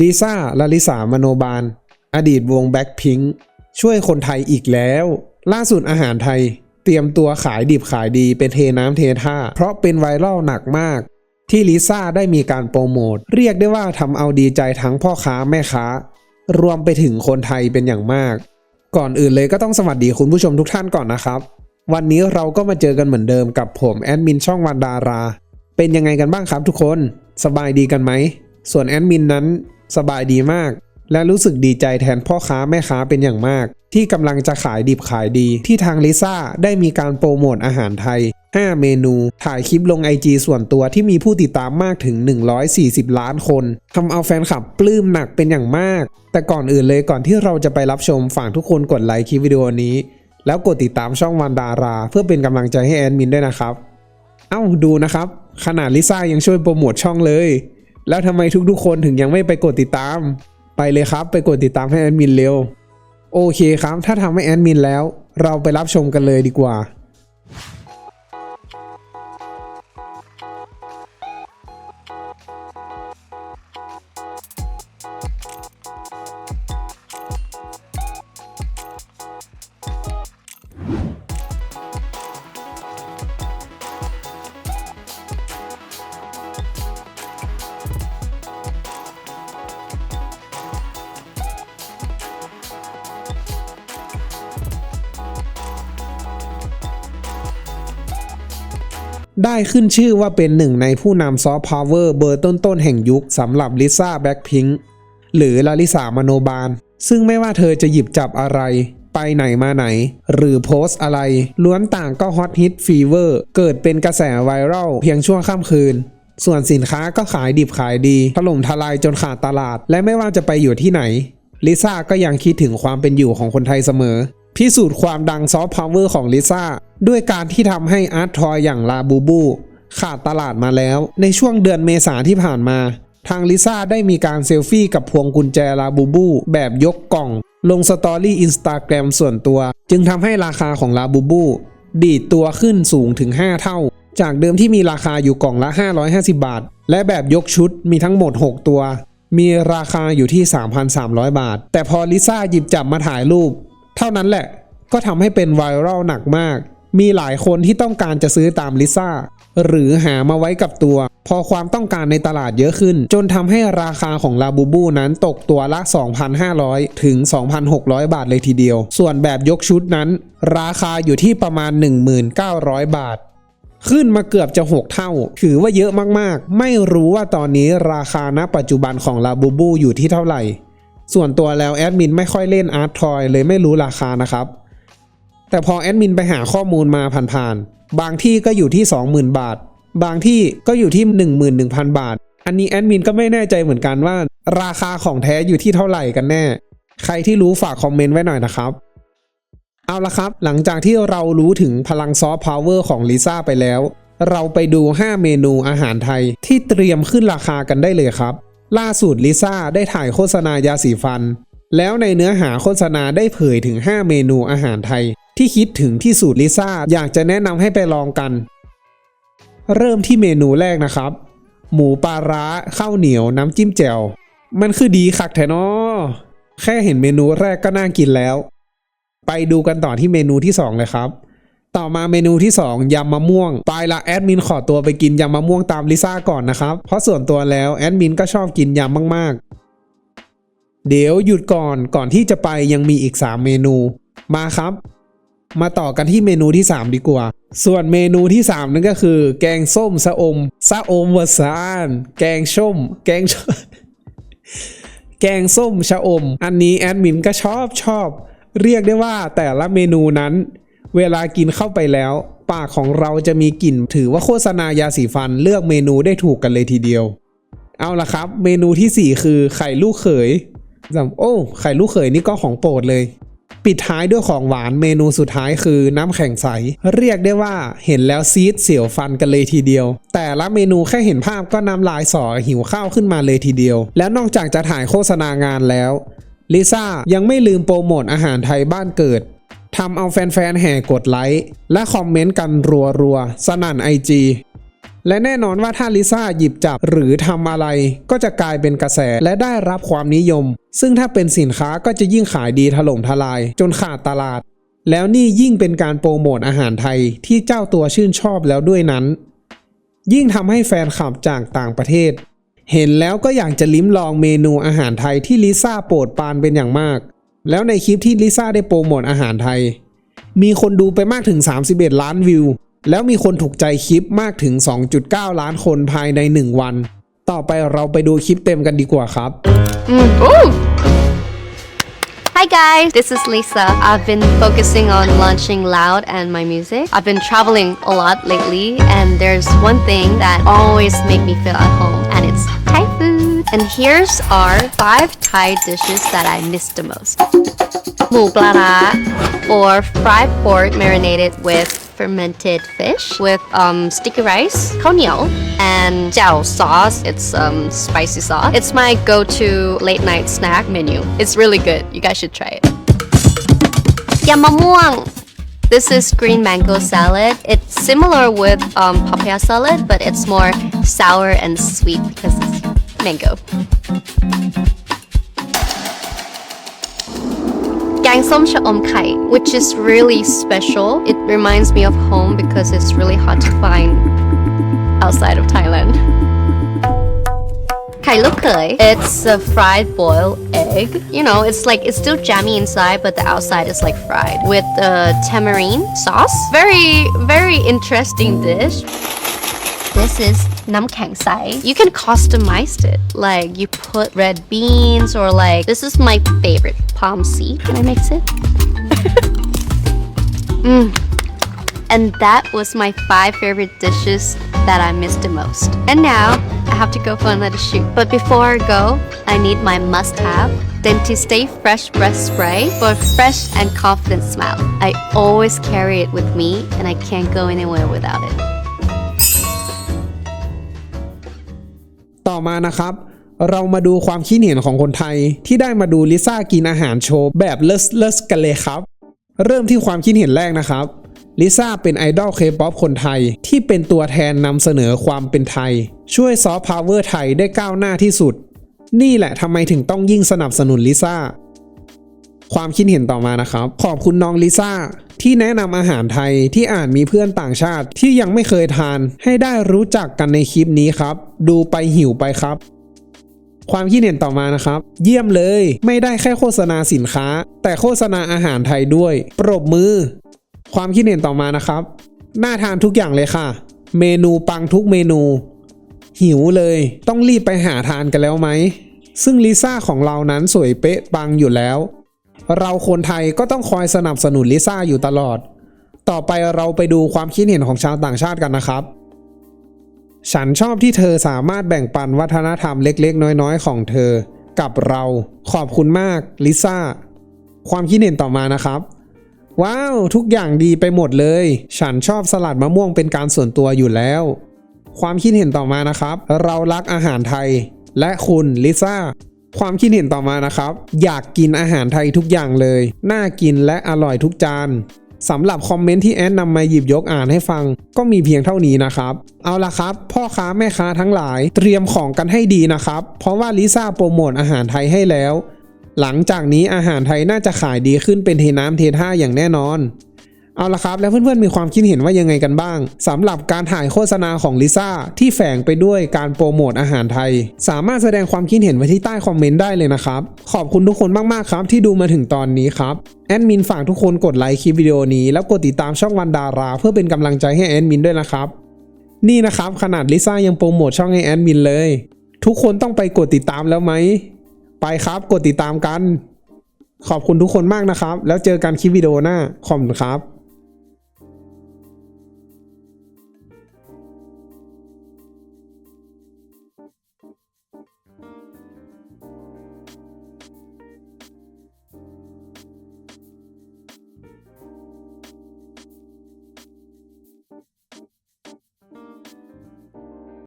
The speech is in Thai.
ลิซ่าลาลิสามโนบาล อดีตวงแบ็คพิงค์ช่วยคนไทยอีกแล้ว ล่าสุดอาหารไทย เตรียมตัวขายดิบขายดีเป็นเทน้ำเทท่า เพราะเป็นไวรัลหนักมาก ที่ลิซ่าได้มีการโปรโมท เรียกได้ว่าทำเอาดีใจทั้งพ่อค้าแม่ค้า รวมไปถึงคนไทยเป็นอย่างมาก ก่อนอื่นเลยก็ต้องสวัสดีคุณผู้ชมทุกท่านก่อนนะครับ วันนี้เราก็มาเจอกันเหมือนเดิมกับผมแอดมินช่องวันดารา เป็นยังไงกันบ้างครับทุกคน สบายดีกันไหมส่วนแอดมินนั้น สบายดีมาก และรู้สึกดีใจแทนพ่อค้าแม่ค้าเป็นอย่างมาก ที่กำลังจะขายดิบขายดีที่ทางลิซ่าได้มีการโปรโมทอาหารไทย 5 เมนูถ่ายคลิปลง IG ส่วนตัวที่มีผู้ติดตามมากถึง 140 ล้านคนทำเอาแฟนคลับปลื้มหนักเป็นอย่างมาก แต่ก่อนอื่นเลยก่อนที่เราจะไปรับชมฝากทุกคนกดไลค์คลิปวิดีโอนี้ แล้วกดติดตามช่องวันดารา เพื่อเป็นกำลังใจให้แอดมินด้วยนะครับ เอ้าดูนะครับขนาดลิซ่ายังช่วยโปรโมทช่องเลย แล้วทำไมทุกๆคนถึงยังไม่ไปกดติดตาม ไปเลยครับไปกดติดตามให้แอดมินเร็ว โอเคครับ ถ้าทำให้แอดมินแล้ว เราไปรับชมกันเลยดีกว่า ได้ขึ้นชื่อว่าเป็นหนึ่งในผู้นำซอฟต์พาวเวอร์เบอร์ต้นๆแห่งยุคสำหรับลิซ่าแบ็คพิงค์หรือลาลิสามโนบาล ซึ่งไม่ว่าเธอจะหยิบจับอะไร ไปไหนมาไหน หรือโพสต์อะไร ล้วนต่างก็ฮอตฮิตฟีเวอร์เกิดเป็นกระแสไวรัลเพียงชั่วข้ามคืน ส่วนสินค้าก็ขายดิบขายดีถล่มทลายจนขาดตลาด และไม่ว่าจะไปอยู่ที่ไหนลิซ่าก็ยังคิดถึงความเป็นอยู่ของคนไทยเสมอ พิสูจน์ความดังซอฟต์พาวเวอร์ของลิซ่าด้วยการที่ทำให้อาร์ตทอยอย่างลาบูบูขาดตลาดมาแล้ว ในช่วงเดือนเมษาที่ผ่านมา ทางลิซ่าได้มีการเซลฟี่กับพวงกุญแจลาบูบูแบบยกกล่อง ลงสตอรี่อินสตาแกรมส่วนตัว จึงทำให้ราคาของลาบูบูดีดตัวขึ้นสูงถึง 5 เท่า จากเดิมที่มีราคาอยู่กล่องละ 550 บาท และแบบยกชุดมีทั้งหมด 6 ตัว มีราคาอยู่ที่ 3,300 บาท แต่พอลิซ่าหยิบจับมาถ่ายรูป เท่านั้นแหละก็ทำให้เป็นไวรัลหนักมาก มีหลายคนที่ต้องการจะซื้อตามลิซ่าหรือหามาไว้กับตัว พอความต้องการในตลาดเยอะขึ้น จนทำให้ราคาของลาบูบูนั้นตกตัวละ 2,500 ถึง 2,600 บาทเลยทีเดียว ส่วนแบบยกชุดนั้น ราคาอยู่ที่ประมาณ 1,900 บาท ขึ้นมาเกือบจะ 6 เท่า ถือว่าเยอะมากๆ ไม่รู้ว่าตอนนี้ราคาณปัจจุบันของลาบูบูอยู่ที่เท่าไหร่ ส่วนตัวแล้วแอดมินไม่ค่อยเล่นอาร์ตทอยเลยไม่รู้ราคานะครับ แต่พอแอดมินไปหาข้อมูลมาผ่านๆ บางที่ก็อยู่ที่ 20,000 บาท บางที่ก็อยู่ที่ 11,000 บาท อันนี้แอดมินก็ไม่แน่ใจเหมือนกันว่า ราคาของแท้อยู่ที่เท่าไหร่กันแน่ ใครที่รู้ฝากคอมเมนต์ไว้หน่อยนะครับ เอาละครับ หลังจากที่เรารู้ถึงพลังซอฟต์พาวเวอร์ของลิซ่าไปแล้ว เราไปดู 5 เมนูอาหารไทยที่เตรียมขึ้นราคากันได้เลยครับ ล่าสุดลิซ่าได้ถ่ายโฆษณายาสีฟัน แล้วในเนื้อหาโฆษณาได้เผยถึง 5 เมนูอาหารไทย ที่คิดถึงที่สูตรลิซ่าอยากจะแนะนำให้ไปลองกัน เริ่มที่เมนูแรกนะครับ หมูปลาร้าข้าวเหนียวน้ำจิ้มแจ่วมันคือดีคักแท้นอแค่เห็นเมนูแรกก็น่ากินแล้ว ไปดูกันต่อที่เมนูที่ 2 เลยครับ ต่อมาเมนูที่ 2ยำมะม่วงไปละแอดมินขอตัวไปกินยำมะม่วงตามลิซ่าก่อนนะครับ เพราะส่วนตัวแล้วแอดมินก็ชอบกินยำมากๆ เดี๋ยวหยุดก่อนก่อนที่จะไปยังมีอีก 3 เมนู มาครับ มาต่อกันที่เมนูที่ 3 ดีกว่า ส่วนเมนูที่ 3 นั่นก็คือ แกงส้มสะอมสะอมวสานแกงส้มแกงแกงส้มชะอม อันนี้แอดมินก็ชอบชอบ เรียกได้ว่าแต่ละเมนูนั้น เวลากินเข้าไปแล้ว ปากของเราจะมีกลิ่น ถือว่าโฆษณายาสีฟันเลือกเมนูได้ถูกกันเลยทีเดียว เอาละครับ เมนูทีสี่ 4 คือไข่ลูกเขยโอ้ไข่ลูกเขยนี่ก็ของโปรดเลย ปิดท้ายด้วยของหวานเมนูสุดท้ายคือน้ำแข็งใส เรียกได้ว่าเห็นแล้วซีดเสียวฟันกันเลยทีเดียว แต่ละเมนูแค่เห็นภาพก็น้ำลายสอหิวข้าวขึ้นมาเลยทีเดียว แล้วนอกจากจะถ่ายโฆษณางานแล้วลิซ่ายังไม่ลืมโปรโมทอาหารไทยบ้านเกิด ทำเอาแฟนๆแห่กดไลค์และคอมเมนต์กันรัวๆ สนั่นไอจีและแน่นอนว่าถ้าลิซ่าหยิบจับหรือทำอะไร ก็จะกลายเป็นกระแสและได้รับความนิยม ซึ่งถ้าเป็นสินค้าก็จะยิ่งขายดีถล่มทลาย จนขาดตลาด แล้วนี่ยิ่งเป็นการโปรโมทอาหารไทยที่เจ้าตัวชื่นชอบแล้วด้วยนั้น ยิ่งทำให้แฟนคลับจากต่างประเทศ เห็นแล้วก็อยากจะลิ้มลองเมนูอาหารไทยที่ลิซ่าโปรดปรานเป็นอย่างมาก แล้วในคลิปที่ลิซ่าได้โปรโมทอาหารไทย มีคนดูไปมากถึง 31 ล้านวิว แล้วมีคนถูกใจคลิปมากถึง 2.9 ล้านคนภายใน 1 วัน ต่อไปเราไปดูคลิปเต็มกันดีกว่าครับ Hi guys, this is Lisa. I've been focusing on launching Loud and my music. I've been traveling a lot lately and there's one thing that always make me feel at home And here's our five Thai dishes that I miss the most. Mu or fried pork marinated with fermented fish with um, sticky rice, khao niao, and jiao sauce. It's um, spicy sauce. It's my go-to late night snack menu. It's really good. You guys should try it. Yamamuang. This is green mango salad. It's similar with um, papaya salad, but it's more sour and sweet because mango. Gang som om kai, which is really special. It reminds me of home because it's really hard to find outside of Thailand. Kai luk khơi. It's a fried boiled egg. You know, it's like it's still jammy inside, but the outside is like fried with uh, tamarind sauce. Very, very interesting dish. This is nam kang sai. You can customize it. Like you put red beans or like this is my favorite palm seed. Can I mix it? mm. And that was my five favorite dishes that I missed the most. And now I have to go for another shoot. But before I go, I need my must-have Dentiste Fresh Breath Spray for a fresh and confident smile. I always carry it with me and I can't go anywhere without it. อมานะครับ เรามาดูความคิดเห็นของคนไทย ที่ได้มาดูลิซ่ากินอาหารโชว์แบบเลิศเลิศกันเลยครับ เริ่มที่ความคิดเห็นแรกนะครับลิซ่าเป็นไอดอลเคป๊อปคนไทย ที่เป็นตัวแทนนำเสนอความเป็นไทย ช่วยซอฟต์พาวเวอร์ไทยได้ก้าวหน้าที่สุด นี่แหละทำไมถึงต้องยิ่งสนับสนุนลิซ่าความคิดเห็นต่อมานะครับ ขอบคุณน้องลิซ่า ที่แนะนำอาหารไทยที่อาจมีเพื่อนต่างชาติที่ยังไม่เคยทาน ให้ได้รู้จักกันในคลิปนี้ครับ ดูไปหิวไปครับ ความคิดเห็นต่อมานะครับ เยี่ยมเลย ไม่ได้แค่โฆษณาสินค้า แต่โฆษณาอาหารไทยด้วย ปรบมือ ความคิดเห็นต่อมานะครับ น่าทานทุกอย่างเลยค่ะ เมนูปังทุกเมนู หิวเลย ต้องรีบไปหาทานกันแล้วไหมซึ่งลิซ่าของเรานั้นสวยเป๊ะปังอยู่แล้ว เราคนไทยก็ต้องคอยสนับสนุนลิซ่าอยู่ตลอด ต่อไปเราไปดูความคิดเห็นของชาวต่างชาติกันนะครับ ฉันชอบที่เธอสามารถแบ่งปันวัฒนธรรมเล็กๆ น้อยๆ ของเธอ กับเราขอบคุณมากลิซ่า ความคิดเห็นต่อมานะครับว้าว ทุกอย่างดีไปหมดเลย ฉันชอบสลัดมะม่วงเป็นการส่วนตัวอยู่แล้ว ความคิดเห็นต่อมานะครับ เรารักอาหารไทย และคุณลิซ่า ความคิดเห็นต่อมานะครับ อยากกินอาหารไทยทุกอย่างเลย น่ากินและอร่อยทุกจานสำหรับคอมเมนต์ที่แอดนำมาหยิบยกอ่านให้ฟัง ก็มีเพียงเท่านี้นะครับ เอาละครับ พ่อค้าแม่ค้าทั้งหลาย เตรียมของกันให้ดีนะครับ เพราะว่าลิซ่าโปรโมทอาหารไทยให้แล้ว หลังจากนี้อาหารไทยน่าจะขายดีขึ้นเป็นเทน้ำเทท่าอย่างแน่นอน เอาละครับ แล้วเพื่อนๆมีความคิดเห็นว่ายังไงกันบ้างสำหรับการถ่ายโฆษณาของลิซ่าที่แฝงไปด้วยการโปรโมทอาหารไทย สามารถแสดงความคิดเห็นไว้ที่ใต้คอมเมนต์ได้เลยนะครับ ขอบคุณทุกคนมากๆครับ ที่ดูมาถึงตอนนี้ครับแอดมินฝากทุกคนกดไลค์คลิปวิดีโอนี้แล้วกดติดตามช่องวันดารา เพื่อเป็นกำลังใจให้แอดมินด้วยนะครับ นี่นะครับขนาดลิซ่ายังโปรโมทช่องให้แอดมินเลย ทุกคนต้องไปกดติดตามแล้วไหมไปครับกดติดตามกัน ขอบคุณทุกคนมากนะครับ แล้วเจอกันคลิปวิดีโอหน้าขอบคุณครับ